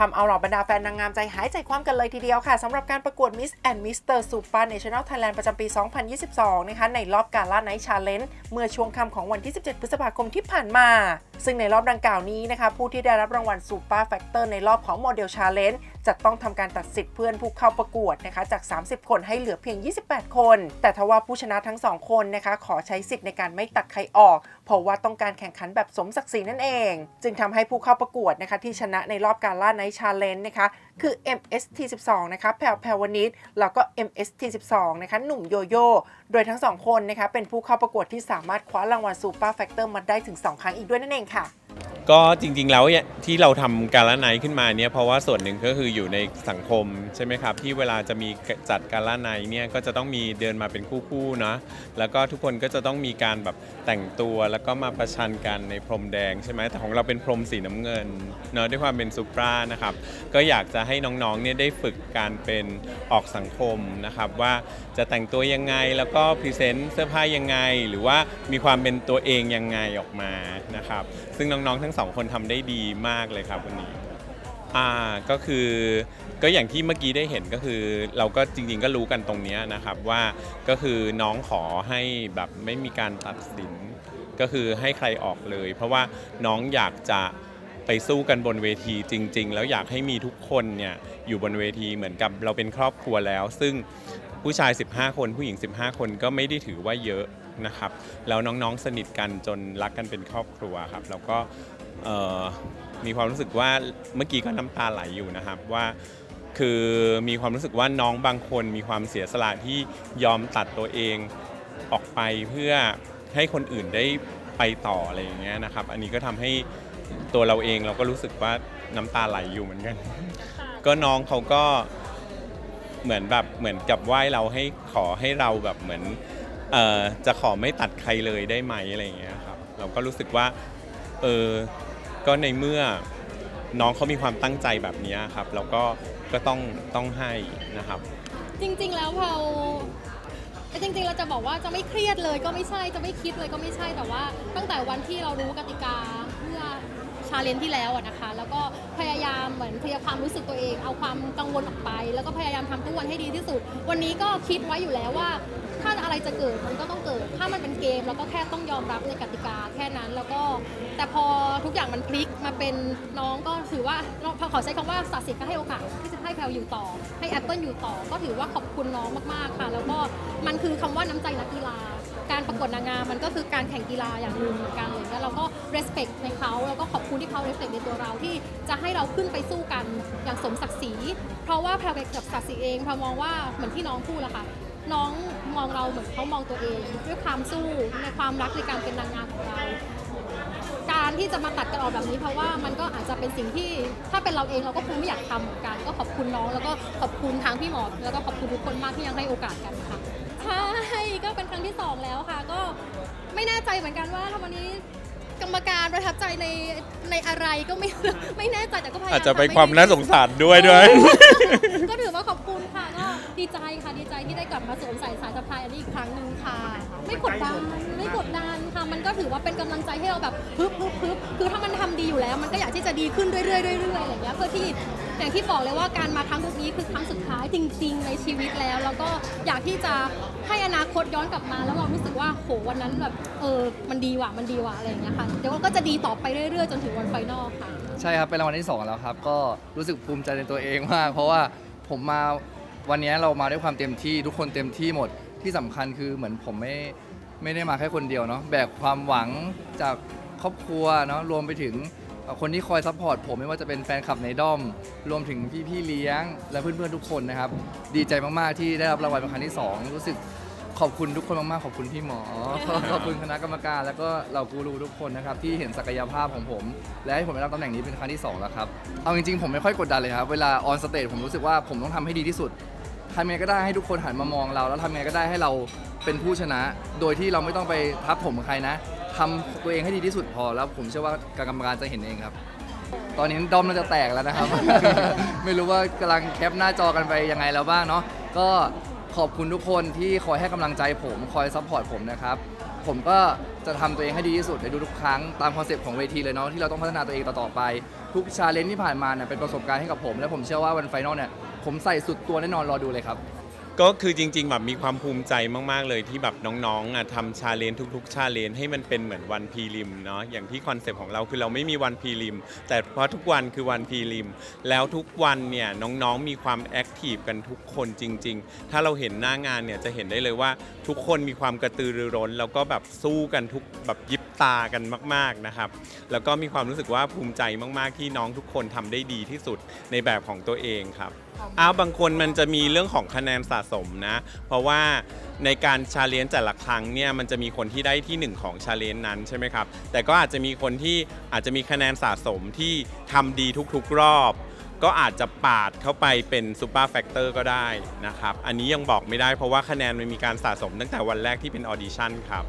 ทำเอาเหล่าบรรดาแฟนนางงามใจหายใจความกันเลยทีเดียวค่ะสำหรับการประกวด Miss and Mr. Super National Thailand ประจำปี 2022 นะคะในรอบการล่าไนท์ชาเลนจ์เมื่อช่วงค่ำของวันที่ 17 พฤษภาคมที่ผ่านมา ซึ่งในรอบดังกล่าวนี้นะคะผู้ที่ได้รับรางวัล Super Factor ในรอบของ Model Challenge จะต้องทำการตัดสิทธิ์เพื่อนผู้เข้าประกวดนะคะจาก 30 คนให้เหลือเพียง 28 คน แต่ทว่าผู้ชนะทั้ง 2 คนนะคะขอใช้สิทธิ์ในการไม่ตัดใครออก เพราะว่าต้องการแข่งขันแบบสมศักดิ์ศรีนั่นเอง จึงทำให้ผู้เข้าประกวดนะคะที่ชนะในรอบการล่าไนท์ชาเลนจ์นะคะคือ MST12 นะคะแพรวแพรวนิดแล้วก็ MST12 นะคะหนุ่มโยโย่โดยทั้งสองคนนะคะเป็นผู้เข้าประกวดที่สามารถคว้ารางวัล Super Factor มาได้ถึง 2 ครั้งอีกด้วยนั่นเองค่ะ ก็จริงๆแล้วเนี่ยที่เราทำการละไนขึ้นมาเนี่ยเพราะว่าส่วนหนึ่งก็คืออยู่ในสังคมใช่ไหมครับ ที่เวลาจะมีจัดการละไนเนี่ยก็จะต้องมีเดินมาเป็นคู่ๆนะแล้วก็ทุกคนก็จะต้องมีการแบบแต่งตัวแล้วก็มาประชันกันในพรมแดงใช่ไหมแต่ของเราเป็นพรมสีน้ำเงินเนาะด้วยความเป็นซูปรานะครับก็อยากจะให้น้องๆเนี่ยได้ฝึกการเป็นออกสังคมนะครับว่าจะแต่งตัวยังไงแล้วก็พรีเซนต์เสื้อผ้ายังไง หรือว่ามีความเป็นตัวเองยังไงออกมานะครับซึ่งน้องๆทั้งสองคนทำได้ดีมากเลยครับวันนี้ อ่าก็คือก็อย่างที่เมื่อกี้ได้เห็นก็คือ เราก็จริงๆก็รู้กันตรงเนี้ยนะครับว่าก็คือน้องขอให้แบบไม่มีการตัดสิน ก็คือให้ใครออกเลย เพราะว่าน้องอยากจะไปสู้กันบนเวทีจริง ๆ แล้วอยากให้มีทุกคนเนี่ยอยู่บนเวทีเหมือนกับเราเป็นครอบครัวแล้ว ซึ่งผู้ชาย 15 คนผู้หญิง 15 คนก็ไม่ได้ถือว่าเยอะนะครับ แล้วน้องๆสนิทกันจนรักกันเป็นครอบครัวครับ แล้วก็ มีความรู้สึกว่าเมื่อกี้ก็น้ำตาไหลอยู่นะครับว่าคือมีความรู้สึกว่าน้องบางคนมีความเสียสละที่ยอมตัดตัวเองออกไปเพื่อให้คนอื่นได้ไปต่ออะไรอย่างเงี้ยนะครับ อันนี้ก็ทำให้ตัวเราเองเราก็รู้สึกว่าน้ำตาไหลอยู่เหมือนกัน ก็น้องเขาก็เหมือนแบบเหมือนกับไหว้เราให้ขอให้เราแบบเหมือนเอ่อจะขอไม่ตัดใครเลยได้ไหมอะไรอย่างเงี้ยครับ เราก็รู้สึกว่าเออ ก็ในเมื่อน้องเขามีความตั้งใจแบบนี้ครับ แล้วก็ก็ต้องต้องให้นะครับ จริง ๆ แล้วเราจริงๆ เราจะบอกว่าจะไม่เครียดเลยก็ไม่ใช่จะไม่คิดเลยก็ไม่ใช่แต่ว่า ตั้งแต่วันที่เรารู้กติกาเมื่อ ชาเลนที่แล้วอะนะคะ แล้วก็พยายามเหมือนเคลียร์ความรู้สึกตัวเอง เอาความกังวลออกไป แล้วก็พยายามทำทุกวันให้ดีที่สุด วันนี้ก็คิดไว้อยู่แล้วว่า ถ้าอะไรจะเกิดมันก็ต้องเกิด ถ้ามันเป็นเกมเราก็แค่ต้องยอมรับในกติกาแค่นั้นแล้วก็ แต่พอทุกอย่างมันพลิกมาเป็นน้องก็ถือว่าพอขอใช้คำว่าศักดิ์สิทธิ์ก็ให้โอกาสที่จะให้แพลวอยู่ต่อ ให้แอปเปิลอยู่ต่อ ก็ถือว่าขอบคุณน้องมากๆค่ะ แล้วก็มันคือคำว่าน้ำใจนักกีฬา การประกวดนางงามมันก็คือการแข่งกีฬาอย่างหนึ่งเหมือนกันเลยแล้วเราก็ respect ในเขาแล้วก็ขอบคุณที่เขา respect ในตัวเราที่จะให้เราขึ้นไปสู้กันอย่างสมศักดิ์ศรี เพราะว่าแพลวกับศักดิ์ศรีเองแพลวมองว่าเหมือนที่น้องพูดแหละค่ะน้องมองเราเหมือนเขามองตัวเอง ด้วยความสู้ในความรักในการเป็นนางงามของเราการที่จะมาตัดกันออกแบบนี้เพราะว่ามันก็อาจจะเป็นสิ่งที่ถ้าเป็นเราเองเราก็คงไม่อยากทำเหมือนกัน ก็ขอบคุณน้องแล้วก็ขอบคุณทางพี่หมอแล้วก็ขอบคุณทุกคนมากที่ยังให้โอกาสกันค่ะ ใช่ก็เป็นครั้งที่สองแล้วค่ะ ก็ไม่แน่ใจเหมือนกันว่าถ้าวันนี้กรรมการประทับใจในในอะไรก็ไม่ไม่แน่ใจแต่ก็พยายามอาจจะไปทำให้ความดีน่าสงสารด้วยด้วย ก็ถือว่าขอบคุณค่ะก็ดีใจค่ะดีใจที่ได้กลับมาสวมใส่สายสะพายอันนี้อีกครั้งหนึ่งค่ะ ไม่กดดันไม่กดดันค่ะมันก็ถือว่าเป็นกำลังใจให้เราแบบฮึบฮึบฮึบคือถ้ามันทำดีอยู่แล้ว มันก็อยากที่จะดีขึ้นเรื่อยๆเรื่อยๆอะไรอย่างเงี้ยเพื่อที่ อย่างที่บอกเลยว่าการมาครั้งนี้คือครั้งสุดท้ายจริง ๆ ในชีวิตแล้ว แล้วก็อยากที่จะให้อนาคตย้อนกลับมา แล้วเรารู้สึกว่าโหวันนั้นแบบเออมันดีว่ะมันดีว่ะอะไรอย่างเงี้ยค่ะเดี๋ยวก็จะดีต่อไปเรื่อยๆจนถึงวันไฟนอลค่ะ ใช่ครับเป็นรางวัลที่2แล้วครับ ก็รู้สึกภูมิใจในตัวเองมาก เพราะว่าผมมาวันนี้เรามาด้วยความเต็มที่ทุกคนเต็มที่หมดที่สำคัญคือเหมือนผมไม่ไม่ได้มาแค่คนเดียวเนาะแบกความหวังจากครอบครัวเนาะรวมไปถึง คนที่คอยซัพพอร์ตผมไม่ว่าจะเป็นแฟนคลับในด้อม รวมถึงพี่ๆเลี้ยง และเพื่อนๆทุกคนนะครับ ดีใจมากๆที่ได้รับรางวัลเป็นครั้งที่สองรู้สึกขอบคุณทุกคนมากๆ ขอบคุณพี่หมอ ขอบคุณคณะกรรมการ แล้วก็เหล่ากูรูทุกคนนะครับที่เห็นศักยภาพของผม และให้ผมได้รับตำแหน่งนี้เป็นครั้งที่สองแล้วครับ เอาจริงๆ ผมไม่ค่อยกดดันเลยครับ เวลาออนสเตจผมรู้สึกว่าผมต้องทำให้ดีที่สุดทำยังไงก็ได้ให้ทุกคนหันมามองเรา แล้วทำยังไงก็ได้ให้เราเป็นผู้ชนะ โดยที่เราไม่ต้องไปทับผมใครนะ ทำตัวเองให้ดีที่สุดพอแล้วผมเชื่อว่ากรรมการจะเห็นเองครับ ตอนนี้ดอมน่าจะแตกแล้วนะครับ ไม่รู้ว่ากำลังแคปหน้าจอกันไปยังไงแล้วบ้างเนาะก็ขอบคุณทุกคนที่คอยให้กำลังใจผมคอยซัพพอร์ตผมนะครับ ผมก็จะทำตัวเองให้ดีที่สุดในทุกๆครั้งตามคอนเซปต์ของเวทีเลยเนาะที่เราต้องพัฒนาตัวเองต่อๆไปทุกชาเลนจ์ที่ผ่านมาเนี่ยเป็นประสบการณ์ให้กับผม และผมเชื่อว่าวันไฟนอลเนี่ยผมใส่สุดตัวแน่นอนรอดูเลยครับ ก็คือจริงๆแบบมีความภูมิใจมากๆเลยที่แบบน้องๆอะทำชาเลนจ์ทุกๆชาเลนจ์ให้มันเป็นเหมือนวันพีริมเนาะอย่างที่คอนเซปต์ของเราคือเราไม่มีวันพีริม แต่เพราะทุกวันคือวันพีริม แล้วทุกวันเนี่ยน้องๆมีความแอคทีฟกันทุกคนจริง ๆ ถ้าเราเห็นหน้างานเนี่ยจะเห็นได้เลยว่าทุกคนมีความกระตือรือร้น แล้วก็แบบสู้กันทุกแบบยิบตากันมาก ๆนะครับ แล้วก็มีความรู้สึกว่าภูมิใจมากๆที่น้องทุกคนทำได้ดีที่สุดในแบบของตัวเองครับ อ้าวบางคนมันจะมีเรื่องของคะแนนสะสมนะ เพราะว่าในการชาเลนจ์แต่ละครั้งเนี่ยมันจะมีคนที่ได้ที่หนึ่งของชาเลนจ์นั้นใช่ไหมครับ แต่ก็อาจจะมีคนที่อาจจะมีคะแนนสะสมที่ทำดีทุกๆรอบ ก็อาจจะปาดเข้าไปเป็นซูเปอร์แฟกเตอร์ก็ได้นะครับ อันนี้ยังบอกไม่ได้เพราะว่าคะแนนมันมีการสะสมตั้งแต่วันแรกที่เป็นออดิชั่นครับ